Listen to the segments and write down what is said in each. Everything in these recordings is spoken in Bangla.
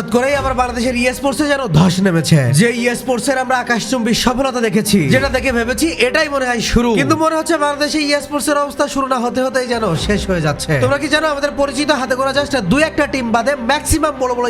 হঠাৎ করেই আবার বাংলাদেশের যেন ধস নেমেছে। যে আমরা আকাশচুম্বী সফলতা দেখেছি, যেটা দেখে ভেবেছি এটাই মনে হয় শুরু। কিন্তু মনে হচ্ছে বাংলাদেশে অবস্থা শুরু না হতে হতেই যেন শেষ হয়ে যাচ্ছে। তোমরা কি জানো, আমাদের পরিচিত হাতে জাস্ট একটা টিম বাদে ম্যাক্সিমাম বড় বড়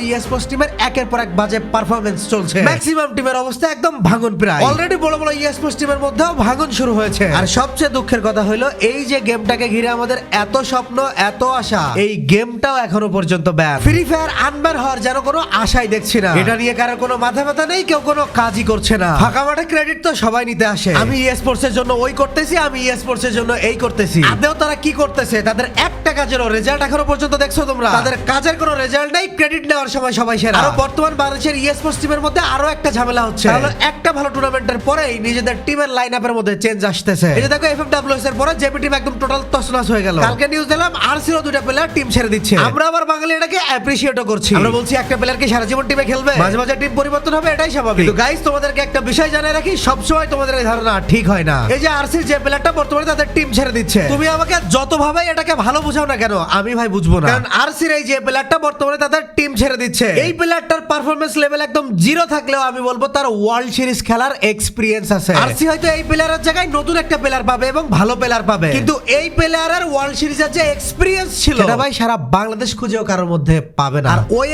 টিমের একের পর এক বাজে পারফরমেন্স চলছে। ম্যাক্সিমাম টিমের অবস্থা একদম ভাঙন প্রায়। অলরেডি বড় বড় টিমের মধ্যেও ভাঙন শুরু হয়েছে। আর সবচেয়ে দুঃখের কথা হলো, এই যে গেমটাকে ঘিরে আমাদের এত স্বপ্ন, এত আশা, এই গেমটাও এখনও পর্যন্ত ব্যান। ফ্রি ফায়ার আনব্যান হওয়ার যেন কোনো আশাই দেখছি না। এটা নিয়ে কারও কোনো মাথা ব্যথা নেই কেউ কোনো কাজই করছে না। ফাঁকা মাঠে ক্রেডিট তো সবাই নিতে আসে। আমি ই স্পোর্টস এর জন্য ওই করতেছি আমি ই স্পোর্টস এর জন্য এই করতেছি। আদেও তারা কি করতেছে? তাদের একটা কাজেরও রেজাল্ট এখনও পর্যন্ত দেখছ তোমরা? তাদের কাজের কোনো রেজাল্ট নেই ক্রেডিট নেওয়ার সময় সবাই সেরা। আর বর্তমান বাংলাদেশের ই স্পোর্টস টিমের মধ্যে আরও একটা ঝামেলা হচ্ছে। তাহলে একটা ভালো টুর্নামেন্টের পরেই নিজেদের টিমের লাইন আপের মধ্যে চেঞ্জ আসতেছে। এই যে দেখো এফএফডব্লিউএস এর পরে জেপি টিম একদম টোটাল তছনছ হয়ে গেল। কালকে নিউজ দিলাম আরসিও দুইটা প্লেয়ার টিম ছেড়ে দিচ্ছে। আমরা আবার বাঙালি এটাকে অ্যাপ্রিশিয়েটও করছি। আমরা বলছি একটা প্লেয়ার কি সারা জীবন টিমে খেলবে? মাঝে মাঝে টিম পরিবর্তন হবে এটাই স্বাভাবিক। কিন্তু গাইস তোমাদেরকে একটা বিষয় জানিয়ে রাখি সবসময় তোমাদের এই ধারণা ঠিক হয় না। এই যে আরসির যে প্লেয়ারটা বর্তমানে তাদের টিম ছেড়ে দিচ্ছে। তুমি আমাকে যতভাবে এটাকে ভালো বুঝাও না কেন আমি ভাই বুঝব না। কারণ আরসির এই যে প্লেয়ারটা বর্তমানে তাদের টিম ছেড়ে দিচ্ছে। এই প্লেয়ারটার পারফরমেন্স লেভেল একদম জিরো থাকলেও আমি বলব তার ওয়ার্ল্ড সিরিজ খেলার এক্সপিরিয়েন্স আছে। আরসি হয়তো এই প্লেয়ারের জায়গায় নতুন একটা প্লেয়ার পাবে এবং ভালো প্লেয়ার পাবে। কিন্তু এই প্লেয়ারের ওয়ার্ল্ড সিরিজের যে এক্সপিরিয়েন্স ছিল সেটা ভাই সারা বাংলাদেশ খুঁজেও কারোর মধ্যে পাবে না। আর ওই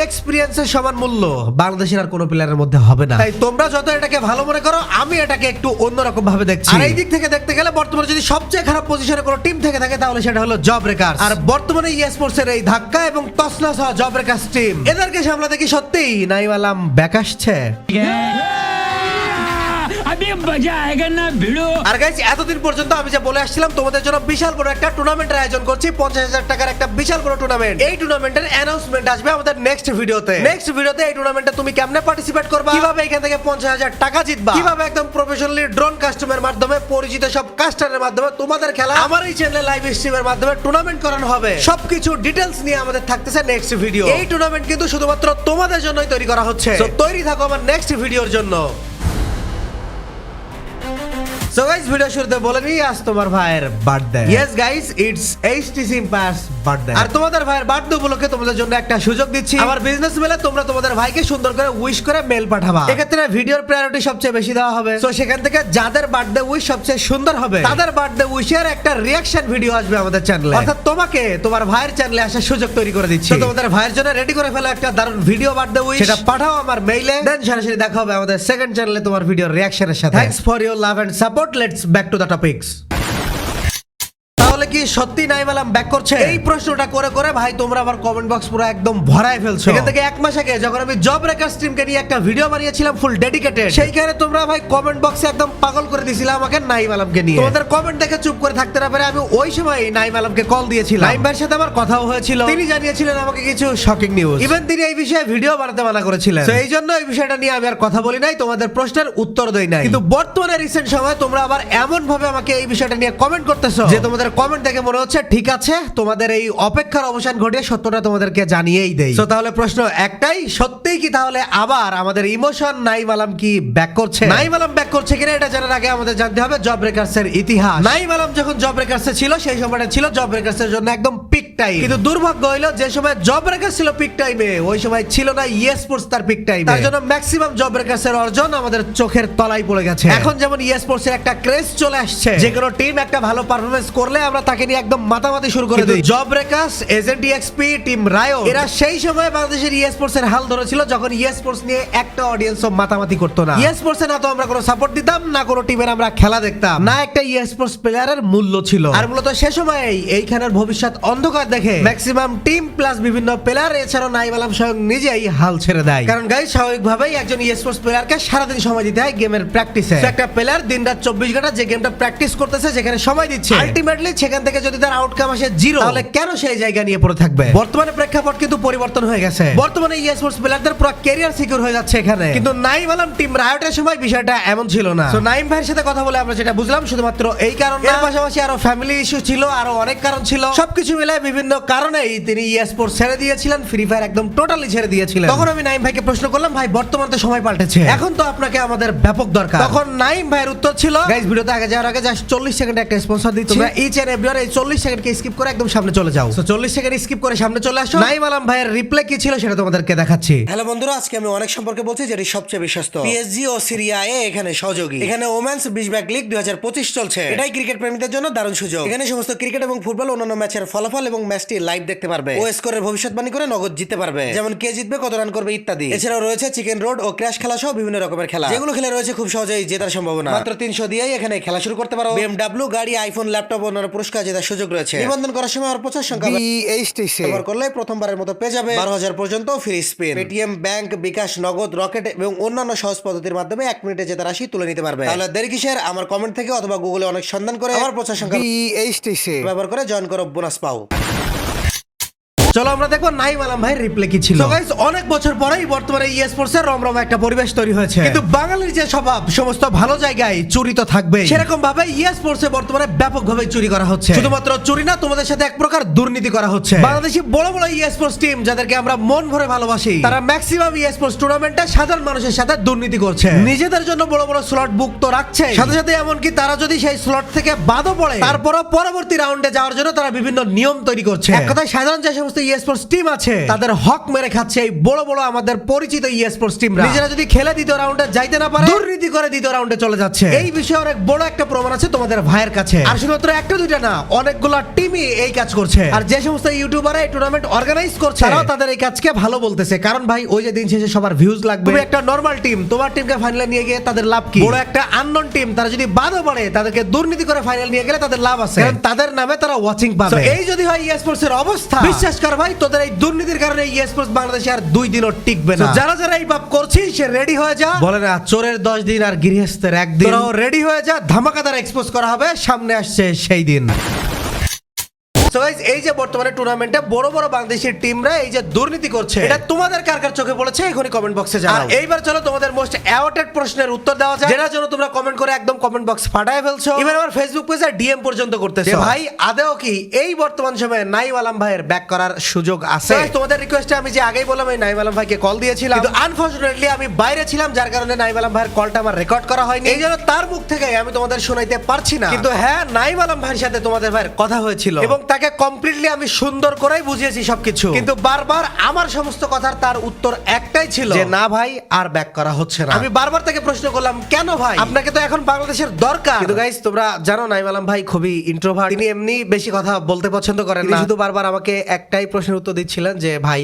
এক্সপিরিয়েন্সের সমান মূল্য। বাংলাদেশের আর কোনো প্লেয়ারের মধ্যে হবে না। তাই তোমরা যত এটাকে ভালো মনে করো আমি এটাকে একটু অন্যরকম ভাবে দেখছি। আর এই দিক থেকে দেখতে গেলে বর্তমানে যদি সবচেয়ে খারাপ পজিশনে কোনো টিম থেকে থাকে তাহলে সেটা হলো জব রেকার্স আর বর্তমানে ই স্পোর্টস এর এই ধাক্কা এবং তসনাস হওয়া জব রেকার্স টিম এদেরকে সামলাতে কি সত্যিই নাইম আলাম ব্যাক আসছে। अभी मजा आएगा ना भिड़ो আর গাইজ এতদিন পর্যন্ত আমি যে বলে আসছিলাম তোমাদের জন্য বিশাল বড় একটা টুর্নামেন্টের আয়োজন করছি পঞ্চাশ হাজার টাকার একটা বিশাল বড় টুর্নামেন্ট এই টুর্নামেন্টের অ্যানাউন্সমেন্ট আসবে আমাদের নেক্সট ভিডিওতে নেক্সট ভিডিওতে এই টুর্নামেন্টে তুমি কেমনে পার্টিসিপেট করবা কিভাবে এখান থেকে পঞ্চাশ হাজার টাকা জিতবা কিভাবে একদম প্রফেশনালি ড্রোন কাস্টমের মাধ্যমে পরিচিত সব কাস্টারের মাধ্যমে তোমাদের খেলা আমার এই চ্যানেলে লাইভ স্ট্রিমের মাধ্যমে টুর্নামেন্ট করানো হবে সবকিছু ডিটেলস নিয়ে আমাদের থাকতেছে নেক্সট ভিডিও এই টুর্নামেন্ট কিন্তু শুধুমাত্র তোমাদের জন্যই তৈরি করা হচ্ছে So, তৈরি থাকো আমার নেক্সট ভিডিওর জন্য সো গাইস ভিডিও শুরুতে বলে নিই আজ তোমার ভাইয়ের birthday yes guys it's HTC birthday আর তোমাদের ভাইয়ের বার্থডে উপলক্ষে তোমাদের জন্য একটা সুযোগ দিচ্ছি। আমার বিজনেস মেলে তোমরা তোমাদের ভাইকে সুন্দর করে উইশ করে মেল পাঠাবা। এক্ষেত্রে ভিডিওর প্রায়োরিটি সবচেয়ে বেশি দেওয়া হবে। তো সেখান থেকে যাদের বার্থডে উইশ সবচেয়ে সুন্দর হবে তাদের বার্থডে উইশের একটা রিয়াকশন ভিডিও আসবে আমাদের চ্যানেলে অর্থাৎ তোমাকে তোমার ভাইয়ের চ্যানেলে আসার সুযোগ তৈরি করে দিচ্ছি। তোমাদের ভাইয়ের জন্য রেডি করে ফেলো একটা দারুণ ভিডিও বার্থডে উইশ সেটা পাঠাও আমার মেইলে দেন সরাসরি দেখা হবে আমাদের সেকেন্ড চ্যানেলে তোমার ভিডিও রিয়াকশনের সাথে। Thanks for your love and support let's back to the topics তাহলে কি সত্যি নাইম আলাম ব্যাক করছে? এই প্রশ্নটা করে করে ভাই তোমরা আমার কমেন্ট বক্স পুরো একদম ভরায় ফেলছো। এখান থেকে এক মাস আগে যখন আমি জব রেকার স্ট্রিমকে নিয়ে একটা ভিডিও বানিয়েছিলাম ফুল ডেডিকেটেড সেইখানে তোমরা ভাই কমেন্ট বক্সে একদম পাগল করে দিয়েছিলে আমাকে নাইম আলমকে নিয়ে। তোমাদের কমেন্ট দেখে চুপ করে থাকতে না পারে আমি ওই সময় নাইম আলমকে কল দিয়েছিলাম। নাইম ভাইয়ের সাথে আমার কথাও হয়েছিল। তিনি জানিয়েছিলেন আমাকে কিছু শকিং নিউজ ইভেন তিনি এই বিষয়ে ভিডিও বানাতে মানা করেছিলেন। তো এই জন্য এই বিষয়টা নিয়ে আমি আর কথা বলি নাই তোমাদের প্রশ্নের উত্তর দেই নাই। কিন্তু বর্তমানে রিসেন্ট সময় তোমরা আবার এমন ভাবে আমাকে এই বিষয়টা নিয়ে কমেন্ট করতেছো যে তোমাদের কমেন্ট দেখে মনে হচ্ছে ঠিক আছে তোমাদের এই অপেক্ষার অবসান ঘটিয়ে সত্যটা তোমাদেরকে জানিয়েই দেই। তো তাহলে প্রশ্ন একটাই সত্যিই কি তাহলে আবার আমাদের ইমোশন নাইম আলম কি ব্যাক করছে? নাইম আলম ব্যাক করছে কিনা এটা জানার আগে আমাদের জানতে হবে জব ব্রেকার্স এর ইতিহাস। নাইম আলম যখন জব ব্রেকার্স ছিল সেই সময়টা ছিল জব ব্রেকার্স এর জন্য একদম পিক টাইম কিন্তু দুর্ভাগ্য হইল যে সময় জব ব্রেকার্স ছিল পিক টাইমে ওই সময় ছিল না ইয়ে স্পোর্টস তার পিক টাইমে তার জন্য ম্যাক্সিমাম জব ব্রেকার্স এর অর্জন আমাদের চোখের তলায় পড়ে গেছে। এখন যেমন ইয়ে স্পোর্টস এর একটা ক্রেজ চলে আসছে যে কোনো টিম একটা ভালো পারফরমেন্স করলে আমরা তাকে নিয়ে একদম মাতামাতি শুরু করে দিই। Job breakers agent XP team Rayo এরা সেই সময় বাংলাদেশের ইয়ে স্পোর্টস এর হাল ধরেছিল যখন ইয়ে স্পোর্টস নিয়ে একটা অডিয়েন্স মাতামাতি করতো না। ইয়ে স্পোর্টস এ না তো আমরা কোনো সাপোর্ট দিতাম না কোনো টিমের আমরা খেলা দেখতাম। না একটা ইয়ে স্পোর্টস প্লেয়ারের মূল্য ছিল। আর মূলত সে সময় এইখানের ভবিষ্যৎ অন্ধকার দেখে ম্যাক্সিমাম টিম প্লাস বিভিন্ন প্লেয়ার এছাড়াও নাইম আলম স্বয়ং নিজেই হাল ছেড়ে দেয়। কারণ গাই স্বাভাবিকভাবেই একজন ই স্পোর্টস প্লেয়ারকে সারাদিন সময় দিতে হয় গেমের প্র্যাকটিসে একটা প্লেয়ার দিন রাত চব্বিশ ঘণ্টা যে গেমটা প্র্যাকটিস করতেছে যেখানে সময় দিচ্ছে। আলটিমেটলি সেখান থেকে যদি তার আউটকাম আসে জিরো তাহলে কেন সেই জায়গা নিয়ে পড়ে থাকবে? বর্তমানে প্রেক্ষাপট কিন্তু পরিবর্তন হয়ে গেছে। বর্তমানে ই স্পোর্টস প্লেয়ারদের পুরো ক্যারিয়ার সিকিউর হয়ে যাচ্ছে এখানে। কিন্তু নাইম আলম টিম রায়টের সময় বিষয়টা এমন ছিল না। তো নাইম ভাইয়ের সাথে কথা বলে আমরা যেটা বুঝলাম শুধুমাত্র এই কারণে এর পাশাপাশি আরও ফ্যামিলি ইস্যু ছিল আরও অনেক কারণ ছিল। সবকিছু মিলে বিভিন্ন কারণেই তিনি ই স্পোর্টস ছেড়ে দিয়েছিলেন ফ্রি ফায়ার একদম টোটালি ছেড়ে দিয়েছিলেন। তখন আমি নাইম ভাইকে প্রশ্ন করলাম ভাই বর্তমান তো সময় পাল্টেছে। এখন তো আপনাকে আমাদের ব্যাপক দরকার। তখন নাইম ভাইয়ের উত্তর ছিল গাইস ভিডিওতে আগে যাওয়ার আগে জাস্ট চল্লিশ সেকেন্ড একটা স্পন্সর দিচ্ছি। তোমরা ইচ এন্ড এই চল্লিশ সেকেন্ডকে স্কিপ করে একদম সামনে চলে যাও। তো চল্লিশ সেকেন্ড স্কিপ করে সামনে চলে আসো। নাইম আলম ভাইয়ের রিপ্লাই কি ছিল সেটা তোমাদেরকে দেখাচ্ছি। হ্যালো বন্ধুরা আজকে আমি অনেক সম্পর্কে বলছি যেটি সবচেয়ে বিশ্বস্ত। পিএসজি ও সিরিয়া এ এখানে সহযোগী। এখানে ওমেন্স বিশব্যাক লিগ দুই চলছে। এটাই ক্রিকেট প্রেমীদের জন্য দারুণ সুযোগ। এখানে সমস্ত ক্রিকেট এবং ফুটবল অন্যান্য ম্যাচের ফলাফল এবং ম্যাচটি লাইভ দেখতে পারবে। ও স্কোরের ভবিষ্যৎবাণী করে নগদ জিততে পারবে। যেমন কে জিতবে কত রান করবে ইত্যাদি। এছাড়াও রয়েছে চিকেন রোড ও ক্র্যাশ খেলা সহ বিভিন্ন রকমের খেলা। যেগুলো খেলে রয়েছে খুব সহজেই জেতার সম্ভাবনা। মাত্র তিনশো দিয়েই এখানে খেলা শুরু করতে পারো। বিএমডাব্লিউ গাড়ি আইফোন ল্যাপটপ ও অন্যান্য পুরস্কার জেতার সুযোগ রয়েছে। নিবন্ধন করার সময় আর প্রচার সংখ্যা ব্যবহার করলে প্রথমবারের মতো পেয়ে যাবে বারো হাজার পর্যন্ত free spin Paytm bank bKash Nagad Rocket এবং অন্যান্য সহজ পদ্ধতির মাধ্যমে এক মিনিটে জেতা রাশি তুলে নিতে পারবে। তাহলে দেরি কিসের? আমার কমেন্ট থেকে অথবা গুগলে অনেক সন্ধান করে আমার প্রচার সংখ্যা ব্যবহার করে জয়েন করো বোনাস পাও। চলো আমরা দেখব নাইম আলম ভাইয়ের রিপ্লে কি ছিল। গাইস অনেক বছর পরেই বর্তমানে ই স্পোর্টস এর রমরম একটা পরিবেশ তৈরি হয়েছে। কিন্তু বাঙালির যে স্বভাব সমস্ত ভালো জায়গায় চুরি তো থাকবে সেরকম ভাবে ই স্পোর্টস এ বর্তমানে ব্যাপকভাবে চুরি করা হচ্ছে। শুধুমাত্র চুরি না তোমাদের সাথে এক প্রকার দুর্নীতি করা হচ্ছে। বাংলাদেশি বড় বড় ই স্পোর্টস টিম যাদেরকে আমরা মন ভরে ভালোবাসি তারা ম্যাক্সিমাম ই স্পোর্টস টুর্নামেন্টে সাধারণ মানুষের সাথে দুর্নীতি করছে। নিজেদের জন্য বড় বড় স্লট বুক তো রাখছে। সাথে সাথে এমনকি তারা যদি সেই স্লট থেকে বাদও পড়ে তারপরও পরবর্তী রাউন্ডে যাওয়ার জন্য তারা বিভিন্ন নিয়ম তৈরি করছে। এক কথায় সাধারণ যে সমস্ত টিম আছে। তাদের হক মেরে খাচ্ছে এই বড় বড় আমাদের পরিচিত নিজেরা যদি খেলে দ্বিতীয় রাউন্ডে যাইতে না পারে দুর্নীতি করে দ্বিতীয় রাউন্ডে চলে যাচ্ছে। এই বিষয়ে অনেক বড় একটা প্রমাণ আছে তোমাদের ভাইয়ের কাছে। আর শুধুমাত্র একটা দুইটা না অনেকগুলো টিমই এই কাজ করছে। আর যে সমস্ত ইউটিউবাররা এই টুর্নামেন্ট অর্গানাইজ করছে তারাও তাদের এই কাজকে ভালো বলতেছে। কারণ ভাই ওই যে দিন শেষে সবার ভিউজ লাগবে। তুমি একটা নর্মাল টিম তোমার টিমকে ফাইনালে নিয়ে গিয়ে তাদের লাভ কি? বড় একটা আননোন টিম তারা যদি বাদও পড়ে তাদেরকে দুর্নীতি করে ফাইনাল নিয়ে গেলে তাদের লাভ আছে। কারণ তাদের নামে তারা ওয়াচিং পাবে। এই যদি হয় ই এর অবস্থা বিশ্বাস কর ভাই তোদের এই দুর্নীতির কারণে এই স্পোর্টস বাংলাদেশে আর দুই দিনও টিকবে না। যারা যারা এই পাপ করছিস সে রেডি হয়ে যা। বলে না চোরের দশ দিন আর গৃহস্থের একদিন। রেডি হয়ে যা ধামাকাদার এক্সপোজ করা হবে সামনে আসছে সেই দিন। So guys, এই যে বর্তমানে টুর্নামেন্টে বড় বড় বাংলাদেশের টিমরা এই যে দুর্নীতি করছে এটা তোমাদের কার কার চোখে পড়েছে? এখনই কমেন্ট বক্সে জানাও। এইবার চলো তোমাদের মোস্ট অ্যাওয়ার্ডেড প্রশ্নের উত্তর দেওয়া যায় যেটার জন্য তোমরা কমেন্ট করে একদম কমেন্ট বক্স ফাটায় ফেলছো। আমার ফেসবুক পেজে ডিএম পর্যন্ত করতেছো। ভাই আদেও কি এই বর্তমান সময়ে নাইম আলম ভাইয়ের ব্যাক করার সুযোগ আছে? তোমাদের রিকোয়েস্টে আমি যে আগেই বললাম এই নাইম আলম ভাইকে কল দিয়েছিলাম। কিন্তু আনফরচুনেটলি আমি বাইরে ছিলাম যার কারণে নাইম আলম ভাইয়ের কলটা আমার রেকর্ড করা হয়নি। এই জন্য তার মুখ থেকে আমি তোমাদের শোনাইতে পারছি না। কিন্তু হ্যাঁ নাইম আলম ভাইয়ের সাথে তোমাদের ভাইয়ের কথা হয়েছিল। এবং তাকে কমপ্লিটলি আমি সুন্দর করেই বুঝিয়েছি সবকিছু। কিন্তু বারবার আমার সমস্ত কথার তার উত্তর একটাই ছিল যে না ভাই আর ব্যাক করা হচ্ছে না। আমি বারবার তাকে প্রশ্ন করলাম কেন ভাই? আপনাকে তো এখন বাংলাদেশের দরকার। কিন্তু গাইস তোমরা জানো নাইম আলম ভাই খুবই ইন্ট্রোভার্ট তিনি এমনি বেশি কথা বলতে পছন্দ করেন না। শুধু বারবার আমাকে একটাই প্রশ্নের উত্তর দিচ্ছিলেন যে ভাই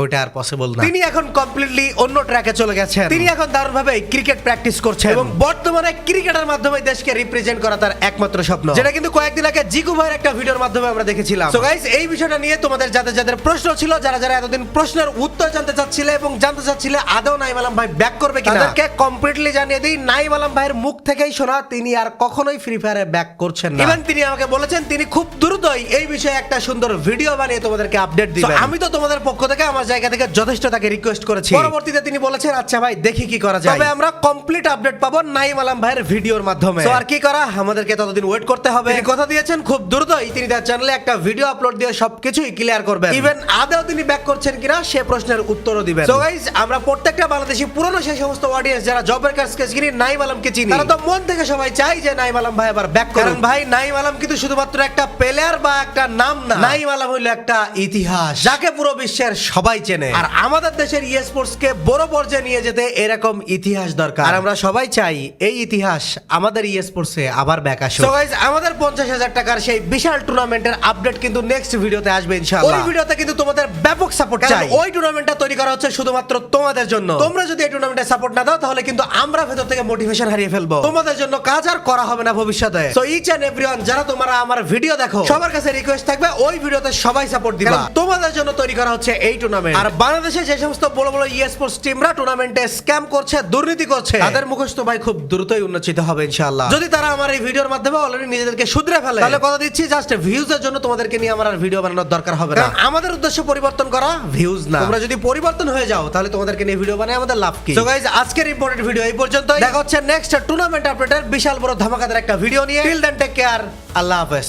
ওইটা আর পসিবল না। তিনি এখন কমপ্লিটলি অন্য ট্র্যাকে চলে গেছেন। তিনি এখন দারুণ ভাবে ক্রিকেট প্র্যাকটিস করছেন। এবং বর্তমানে ক্রিকেটের মাধ্যমে দেশকে রিপ্রেজেন্ট করা তার একমাত্র স্বপ্ন। যেটা কিন্তু কয়েকদিন আগে জিকু ভাইয়ের একটা ভিডিওর মাধ্যমে আমরা দেখেছিলাম। তো গাইস এই বিষয়টা নিয়ে তোমাদের যাদের যাদের প্রশ্ন ছিল যারা যারা এতদিন প্রশ্নের উত্তর জানতে চাচ্ছিলে এবং জানতে চাচ্ছিলে আদৌ নাইম আলম ভাই ব্যাক করবে কিনা তাদেরকে কমপ্লিটলি জানিয়ে দিই নাইম আলম ভাইয়ের মুখ থেকেই শোনা তিনি আর কখনোই ফ্রি ফায়ারে ব্যাক করছেন না। ইভেন তিনি আমাকে বলেছেন তিনি খুব দ্রুতই এই বিষয়ে একটা সুন্দর ভিডিও বানিয়ে তোমাদেরকে আপডেট দিবেন। আমি তো তোমাদের পক্ষ থেকে আমার জায়গা থেকে যথেষ্ট তাকে রিকোয়েস্ট করেছি। পরবর্তীতে তিনি বলেছেন আচ্ছা ভাই দেখি কি করা যায়। তবে আমরা কমপ্লিট আপডেট পাবো নাইম আলম ভাইয়ের ভিডিওর মাধ্যমে। তো আর কি করা? আমাদেরকে ততদিন ওয়েট করতে হবে। কথা দিয়েছেন খুব দ্রুতই তিনি তার চ্যানেলে একটা ভিডিও আপলোড দিয়ে সবকিছুই ক্লিয়ার করবেন। ইভেন আদেও তিনি ব্যাক করছেন কিনা সে প্রশ্নের উত্তরও দিবেন। তো গাইস আমরা প্রত্যেকটা বাংলাদেশি পুরনো সেই সমস্ত অডিয়েন্স যারা জবের কাজ কিনি নাইম আলমকে চিনি। তারা তো মন থেকে সবাই চাই যে নাইম আলম ভাই আবার ব্যাক করুন ভাই নাইম আলম কিন্তু শুধুমাত্র একটা প্লেয়ার বা একটা নাম না। নাইম আলম হইল একটা ইতিহাস। যাকে পুরো বিশ্বের সবাই চেনে। আর আমাদের দেশের ই স্পোর্টস কে বড় পর্যায়ে নিয়ে যেতে এরকম ইতিহাস দরকার। আর আমরা সবাই চাই এই ইতিহাস আমাদের ই স্পোর্টস এ আবার ব্যাক আসুক। So guys, আমাদের পঞ্চাশ হাজার টাকার সেই বিশাল টুর্নামেন্টের আপডেট কিন্তু নেক্সট ভিডিওতে আসবে ইনশাআল্লাহ। ওই ভিডিওতে কিন্তু তোমাদের ব্যাপক সাপোর্ট চাই। ওই টুর্নামেন্টটা তৈরি করা হচ্ছে শুধুমাত্র তোমাদের জন্য। তোমরা যদি এই টুর্নামেন্টে সাপোর্ট না দাও তাহলে কিন্তু আমরা ভেতর থেকে মোটিভেশন হারিয়ে ফেলব। তোমাদের জন্য কাজ আর করা হবে না ভবিষ্যতে। সো ইচ এন্ড এভরিওয়ান যারা তোমরা আমার ভিডিও দেখো সবার কাছে রিকোয়েস্ট থাকবে ওই ভিডিওতে সবাই সাপোর্ট দিবা। তোমাদের জন্য তৈরি করা হচ্ছে এই টুর্নামেন্ট আর বাংলাদেশে যে সমস্ত বড় বড় ই স্পোর্টস টিমরা টুর্নামেন্টে স্ক্যাম করছে দুর্নীতি করছে তাদের মুখস্থ ভাই খুব দ্রুতই উন্নতিত হবে ইনশাআল্লাহ। যদি তারা আমার এই ভিডিওর মাধ্যমে অলরেডি নিজেদেরকে শুধরে ফেলে তাহলে কথা দিচ্ছি জাস্ট ভিউজ এর জন্য তোমাদেরকে নিয়ে আমার আর ভিডিও বানানোর দরকার হবে না। আমাদের উদ্দেশ্য পরিবর্তন করা ভিউজ না। তোমরা যদি পরিবর্তন হয়ে যাও তাহলে তোমাদেরকে নিয়ে ভিডিও বানাই আমাদের লাভ কি? সো গাইস আজকের ইম্পর্টেন্ট ভিডিও এই পর্যন্ত দেখা হচ্ছে নেক্সট টুর্নামেন্ট আপডেটের বিশাল বড় ধামাকাদার একটা ভিডিও নিয়ে। টিল দেন টেক কেয়ার আল্লাহ হাফেজ।